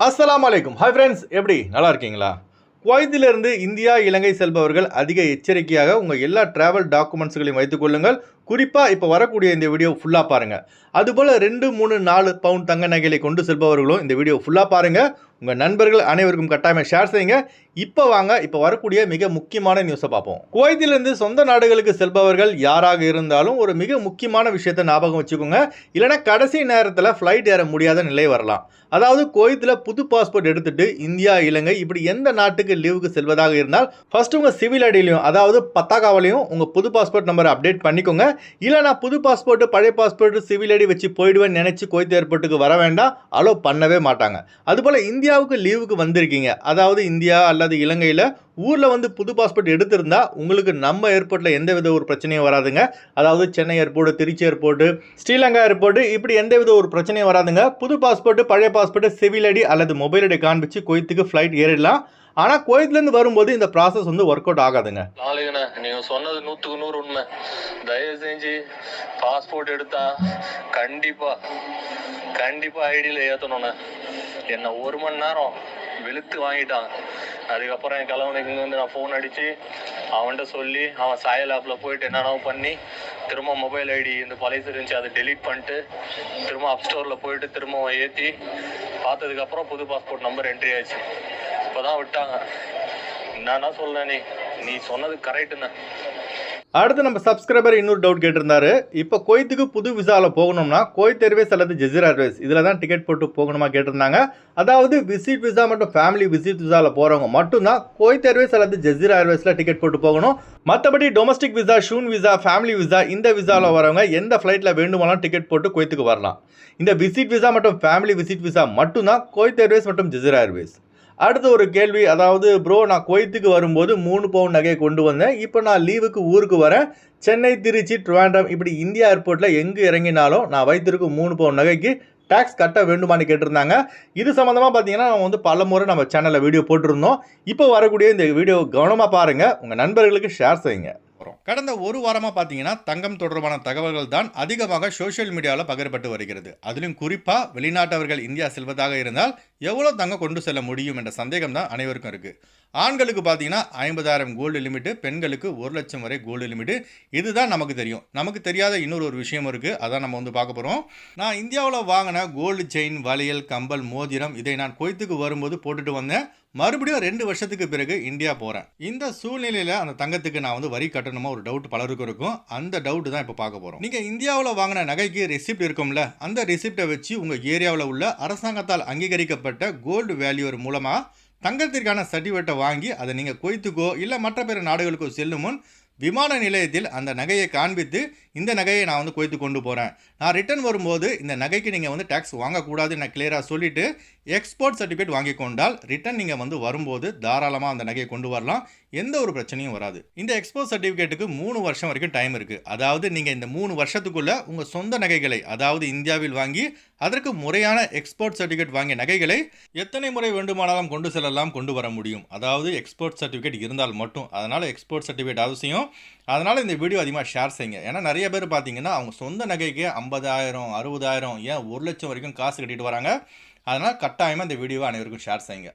அஸ்லாம் அலைக்கும் hi friends எப்படி? நல்லா இருக்கீங்களா? குவைத்திலிருந்து இந்தியா இலங்கை செல்பவர்கள் அதிக எச்சரிக்கையாக உங்கள் எல்லா டிராவல் டாக்குமெண்ட்ஸ்களையும் வைத்துக்கொள்ளுங்கள் குறிப்பாக இப்போ வரக்கூடிய இந்த வீடியோ ஃபுல்லாக பாருங்கள் அதுபோல் ரெண்டு மூணு நாலு பவுண்ட் தங்க நகைகளை கொண்டு செல்பவர்களும் இந்த வீடியோ ஃபுல்லாக பாருங்கள் உங்கள் நண்பர்கள் அனைவருக்கும் கட்டாயமாக ஷேர் செய்யுங்க. இப்போ வாங்க இப்போ வரக்கூடிய மிக முக்கியமான நியூஸை பார்ப்போம். குவைத்திலிருந்து சொந்த நாடுகளுக்கு செல்பவர்கள் யாராக இருந்தாலும் ஒரு மிக முக்கியமான விஷயத்தை ஞாபகம் வச்சுக்கோங்க. இல்லைன்னா கடைசி நேரத்தில் ஃப்ளைட் ஏற முடியாத நிலை வரலாம். அதாவது குவைத்தில் புது பாஸ்போர்ட் எடுத்துட்டு இந்தியா இலங்கை இப்படி எந்த நாட்டுக்கு லீவுக்கு செல்வதாக இருந்தால் ஃபர்ஸ்ட் உங்கள் சிவில் ஐடியிலையும் அதாவது பத்தாக்காவிலையும் உங்கள் புது பாஸ்போர்ட் நம்பரை அப்டேட் பண்ணிக்கோங்க. இல்லை நான் புது பாஸ்போர்ட்டு பழைய பாஸ்போர்ட்டு சிவில் ஐடி வச்சு போயிடுவேன்னு நினச்சி குவைத் ஏர்போர்ட்டுக்கு வர வேண்டாம் அலோ பண்ணவே மாட்டாங்க. அதுபோல் இந்தியாவுக்கு லீவுக்கு வந்திருக்கீங்க. அதாவது இந்தியா அல்லது இலங்கையில் ஊரில் வந்து புது பாஸ்போர்ட் எடுத்திருந்தா உங்களுக்கு நம்ம ஏர்போர்ட்டில் எந்த வித ஒரு பிரச்சனையும் வராதுங்க. அதாவது Chennai airport Trichy airport Sri Lanka airport இப்படி எந்த வித ஒரு பிரச்சனையும் வராதுங்க. புது பாஸ்போர்ட்டு பழைய பாஸ்போர்ட்டு சிவில் ஐடி அல்லது மொபைல் ஐடி காண்பிச்சு குவைத்துக்கு ஃப்ளைட் ஏறிடலாம். ஆனால் குவைத்லேருந்து வரும்போது இந்த ப்ராசஸ் வந்து ஒர்க் அவுட் ஆகாதுங்க. நாளைக்குண்ணே நீங்க சொன்னது நூத்துக்கு நூறு உண்மை. தயவு செஞ்சு பாஸ்போர்ட் எடுத்தா கண்டிப்பா கண்டிப்பா ஐடியில ஏத்தணும்ண்ணே என்ன ஒரு மணி நேரம் வெளுத்து வாங்கிட்டான். அதுக்கப்புறம் என் கலவனுக்கு வந்து நான் ஃபோன் அடிச்சு அவன்கிட்ட சொல்லி அவன் சாயல் ஆப்பில் போயிட்டு என்னென்ன பண்ணி திரும்ப மொபைல் ஐடி இந்த பழைய இருந்துச்சு அதை டெலீட் பண்ணிட்டு திரும்ப அப் ஸ்டோரில் போயிட்டு திரும்ப ஏற்றி பார்த்ததுக்கப்புறம் புது பாஸ்போர்ட் நம்பர் என்ட்ரி ஆச்சு இப்பதான் விட்டாங்க. என்னன்னா சொல்ல நீ? நீ சொன்னது கரெக்டுன்னு அடுத்து நம்ம சப்ஸ்கிரைபர் இன்னொரு டவுட் கேட்டிருந்தாரு. இப்போ கோயத்துக்கு புது விசாவில் போகணும்னா கோயத் ஏர்வேஸ் அல்லது ஜெசிர் ஏர்வேஸ் இதில் தான் டிக்கெட் போட்டு போகணுமா கேட்டிருந்தாங்க. அதாவது விசிட் விசா மற்றும் ஃபேமிலி விசிட் விசாவில் போகிறவங்க மட்டும்தான் கோயத் ஏர்வேஸ் அல்லது ஜெசிர் ஏர்வேஸில் டிக்கெட் போட்டு போகணும். மற்றபடி டொமஸ்டிக் விசா ஷூன் விசா ஃபேமிலி விசா இந்த விசாவில் வரவங்க எந்த ஃப்ளைட்டில் வேண்டுமானாலும் டிக்கெட் போட்டு கோயத்துக்கு வரலாம். இந்த விசிட் விசா மற்றும் ஃபேமிலி விசிட் விசா மட்டும்தான் கோயத் ஏர்வேஸ் மற்றும் ஜெசிர் ஏர்வேஸ் அடுத்த ஒரு கேள்வி அதாவது ப்ரோ நான் குவைத்துக்கு வரும்போது மூணு பவுன் நகையை கொண்டு வந்தேன். இப்போ நான் லீவுக்கு ஊருக்கு வரேன். சென்னை திருச்சி ட்ரிவாண்டம் இப்படி இந்தியா ஏர்போர்ட்டில் எங்கே இறங்கினாலும் நான் வைத்திருக்கும் மூணு பவுன் நகைக்கு டேக்ஸ் கட்ட வேண்டுமான்னு கேட்டிருந்தாங்க. இது சம்மந்தமாக பார்த்தீங்கன்னா நம்ம வந்து பல முறை நம்ம சேனலில் வீடியோ போட்டிருந்தோம். இப்போ வரக்கூடிய இந்த வீடியோ கவனமாக பாருங்கள் உங்கள் நண்பர்களுக்கு ஷேர் செய்யுங்க. கடந்த ஒரு வாரமாக பார்த்தீங்கன்னா தங்கம் தொடர்பான தகவல்கள் தான் அதிகமாக சோஷியல் மீடியாவில் பகிரப்பட்டு வருகிறது. அதிலும் குறிப்பாக வெளிநாட்டவர்கள் இந்தியா செல்வதாக இருந்தால் எவ்வளோ தங்கம் கொண்டு செல்ல முடியும் என்ற சந்தேகம் தான் அனைவருக்கும் இருக்குது ஆண்களுக்கு பார்த்தீங்கன்னா ஐம்பதாயிரம் கோல்டு லிமிட்டு பெண்களுக்கு ஒரு லட்சம் வரை கோல்டு லிமிட்டு இதுதான் நமக்கு தெரியும். நமக்கு தெரியாத இன்னொரு ஒரு விஷயம் இருக்குது அதான் நம்ம வந்து பார்க்க போகிறோம் நான் இந்தியாவில் வாங்கின கோல்டு செயின் வளையல் கம்பல் மோதிரம் இதை நான் கொய்த்துக்கு வரும்போது போட்டுட்டு வந்தேன். மறுபடியும் ரெண்டு வருஷத்துக்கு பிறகு இந்தியா போகிறேன் இந்த சூழ்நிலையில் அந்த தங்கத்துக்கு நான் வந்து வரி கட்டணுமா ஒரு டவுட் பலருக்கும் இருக்கும். அந்த டவுட் தான் இப்போ பார்க்க போகிறோம் நீங்கள் இந்தியாவில் வாங்கின நகைக்கு ரெசிப்ட் இருக்கும்ல அந்த ரெசிப்டை வச்சு உங்கள் ஏரியாவில் உள்ள அரசாங்கத்தால் அங்கீகரிக்கப்பட்ட கோல்டு வேல்யூர் மூலமாக தங்கத்திற்கான சர்டிஃபிகேட்டை வாங்கி அதை நீங்கள் கொய்த்துக்கோ இல்லை மற்ற பிற நாடுகளுக்கோ செல்லும் முன் விமான நிலையத்தில் அந்த நகையை காண்பித்து இந்த நகையை நான் வந்து கொய்த்து கொண்டு போகிறேன் நான் ரிட்டர்ன் வரும்போது இந்த நகைக்கு நீங்கள் வந்து டேக்ஸ் வாங்கக்கூடாதுன்னு நான் கிளியராக சொல்லிவிட்டு எக்ஸ்போர்ட் சர்டிஃபிகேட் வாங்கி கொண்டால் ரிட்டர்ன் நீங்கள் வந்து வரும்போது தாராளமாக அந்த நகையை கொண்டு வரலாம். எந்த ஒரு பிரச்சனையும் வராது. இந்த எக்ஸ்போர்ட் சர்டிஃபிகேட்டுக்கு மூணு வருஷம் வரைக்கும் டைம் இருக்குது அதாவது நீங்கள் இந்த மூணு வருஷத்துக்குள்ளே உங்கள் சொந்த நகைகளை அதாவது இந்தியாவில் வாங்கி அதற்கு முறையான எக்ஸ்போர்ட் சர்டிஃபிகேட் வாங்கிய நகைகளை எத்தனை முறை வேண்டுமானாலும் கொண்டு செல்லலாம் கொண்டு வர முடியும். அதாவது எக்ஸ்போர்ட் சர்டிஃபிகேட் இருந்தால் மட்டும். அதனால் எக்ஸ்போர்ட் சர்டிஃபிகேட் அவசியம். அதனால் இந்த வீடியோ அதிகமாக ஷேர் செய்யுங்க. ஏன்னா நிறைய பேர் பார்த்தீங்கன்னா அவங்க சொந்த நகைக்கு ஐம்பதாயிரம் அறுபதாயிரம் ஏன் ஒரு லட்சம் வரைக்கும் காசு கட்டிட்டு வராங்க. அதனால் கட்டாயமாக இந்த வீடியோவை அனைவருக்கும் ஷேர் செய்யுங்க.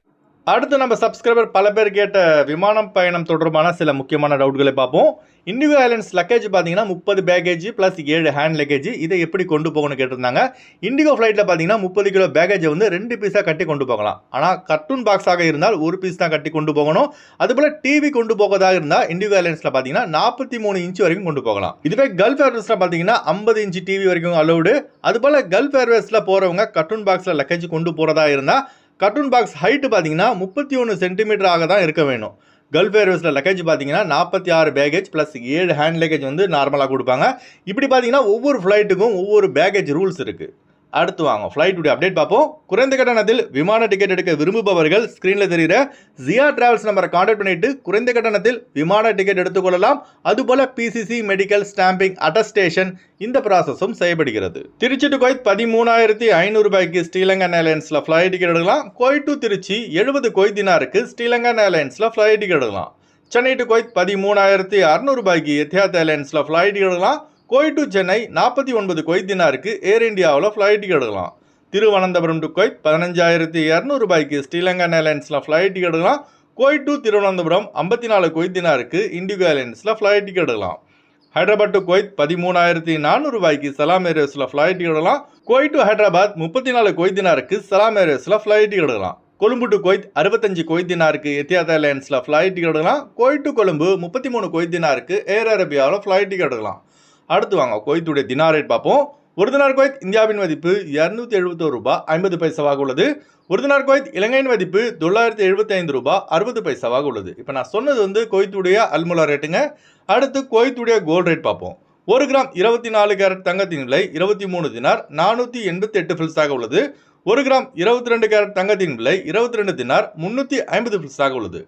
அடுத்து நம்ம சப்ஸ்கிரைபர் பல பேர் கேட்ட விமானம் பயணம் தொடர்பான சில முக்கியமான டவுட்களை பார்ப்போம். இண்டிகோ ஏர்லைன்ஸ் லக்கேஜ் பார்த்தீங்கன்னா முப்பது பேக்கேஜ் ப்ளஸ் ஏழு ஹேண்ட் லக்கேஜ் இதை எப்படி கொண்டு போகணும்னு கேட்டிருந்தாங்க. இண்டிகோ ஃப்ளைட்டில் பார்த்தீங்கன்னா முப்பது கிலோ பேக்கேஜை வந்து ரெண்டு பீஸாக கட்டி கொண்டு போகலாம். ஆனால் கர்ட்டூன் பாக்ஸாக இருந்தால் ஒரு பீஸ் தான் கட்டி கொண்டு போகணும். அதுபோல் டிவி கொண்டு போகிறதாக இருந்தால் இண்டிகோ ஏர்லைன்ஸில் பார்த்தீங்கன்னா நாற்பத்தி மூணு இன்ச் வரைக்கும் கொண்டு போகலாம். இதுவே கல்ஃப் ஏர்வேஸில் பார்த்தீங்கன்னா ஐம்பது இன்ச் டிவி வரைக்கும் அலௌடு அதுபோல் கல்ஃப் ஏர்வேஸில் போகிறவங்க கர்ட்டூன் பாக்ஸில் லக்கேஜ் கொண்டு போகிறதா இருந்தால் கர்ட்டூன் பாக்ஸ் ஹைட்டு பார்த்தீங்கன்னா முப்பத்தி ஒன்று சென்டிமீட்டராக தான் இருக்க வேணும். கல்ஃப் ஏர்வேஸில் லக்கேஜ் பார்த்தீங்கன்னா நாற்பத்தி ஆறு பேக்கேஜ் ப்ளஸ் ஏழு ஹேண்ட் லக்கேஜ் வந்து நார்மலாக கொடுப்பாங்க. இப்படி பார்த்தீங்கன்னா ஒவ்வொரு ஃப்ளைட்டுக்கும் ஒவ்வொரு பேக்கேஜ் ரூல்ஸ் இருக்குது அடுத்து வாங்க. ஃப்ளைட்டுடைய அப்டேட் பார்ப்போம். குறைந்த கட்டணத்தில் விமான டிக்கெட் எடுக்க விரும்புபவர்கள் ஸ்க்ரீனில் தெரிகிற ஜியா டிராவல்ஸ் நம்பரை காண்டாக்ட் பண்ணிட்டு குறைந்த கட்டணத்தில் விமான டிக்கெட் எடுத்துக்கொள்ளலாம். அதுபோல பிசிசி மெடிக்கல் ஸ்டாம்பிங் அட்டஸ்டேஷன் இந்த ப்ராசஸும் செய்யப்படுகிறது. திருச்சி டு கோயத் பதிமூணாயிரத்தி ஐநூறு ரூபாய்க்கு ஸ்ரீலங்கன் ஏர்லைன்ஸில் ஃப்ளைட் டிக்கெட் எடுக்கலாம். கோயட் டு திருச்சி எழுபது கோயத் தினாருக்கு ஸ்ரீலங்கன் ஏர்லைன்ஸில் ஃப்ளைட் டிக்கெட் எடுக்கலாம். சென்னை டு கோயத் பதிமூணாயிரத்தி அறுநூறு ரூபாய்க்கு எத்தியாத் ஏர்லைன்ஸில் ஃப்ளைட் டிக்கெட் எடுக்கலாம். கோயட் டு சென்னை நாற்பத்தி ஒன்பது கொய்த் தினாருக்கு ஏர் இந்தியாவில் ஃப்ளைட் டிக்கெட் எடுக்கலாம். திருவனந்தபுரம் டு கொய்த் பதினஞ்சாயிரத்தி இரநூறுபாய்க்கு ஸ்ரீலங்கன் ஏர்லைன்ஸில் ஃப்ளைட் டிக்கெட் எடுக்கலாம். குவைத் டு திருவனந்தபுரம் ஐம்பத்தி நாலு கொய்த் தினாருக்கு இண்டிகோ ஏர்லைன்ஸில் ஃப்ளைட் டிக்கெட் எடுக்கலாம். ஹைதராபாத் டு கொய்த் பதிமூணாயிரத்தி நானூறுபாய்க்கு சலாம் ஏரியஸில் ஃப்ளைட் டிக்கெட் எடுக்கலாம். குவைத் டு ஹைதராபாத் முப்பத்தி நாலு குவைத் தினாருக்கு சலாம் ஏரியஸில் ஃப்ளைட் டிக்கெட் எடுக்கலாம். கொழும்பு டு கொய்த் அறுபத்தஞ்சு குவைத் தினாருக்கு எத்தியாத் ஏர்லைன்ஸில் ஃப்ளைட் டிக்கெட் எடுக்கலாம். குவைத் டு கொழும்பு முப்பத்தி மூணு கொய்தினாருக்கு தினாருக்கு ஏர் அரேபியாவில் ஃப்ளைட் டிக்கெட் எடுக்கலாம். அடுத்து வாங்க கோயத்துடைய தினார் ரேட் பார்ப்போம். ஒரு தினார் கோயத் இந்தியாவின் மதிப்பு இரநூத்தி எழுபத்தோரு ரூபாய் ஐம்பது பைசாவாக உள்ளது. ஒரு தினார் கோயத் இலங்கையின் மதிப்பு தொள்ளாயிரத்தி எழுபத்தி ஐந்து ரூபாய் அறுபது பைசாவாக உள்ளது. இப்போ நான் சொன்னது வந்து கோயத்துடைய அல்முலா ரேட்டுங்க அடுத்து கோயத்துடைய கோல்ட் ரேட் பார்ப்போம். ஒரு கிராம் இருபத்தி நாலு கேரட் தங்கத்தின் விலை இருபத்தி மூணு தினார் நானூற்றி எண்பத்தி எட்டு ஃபில்ஸாக உள்ளது. ஒரு கிராம் இருபத்தி ரெண்டு கேரட் தங்கத்தின் விலை இருபத்தி ரெண்டு தினார் முந்நூற்றி ஐம்பது ஃபில்ஸாக உள்ளது.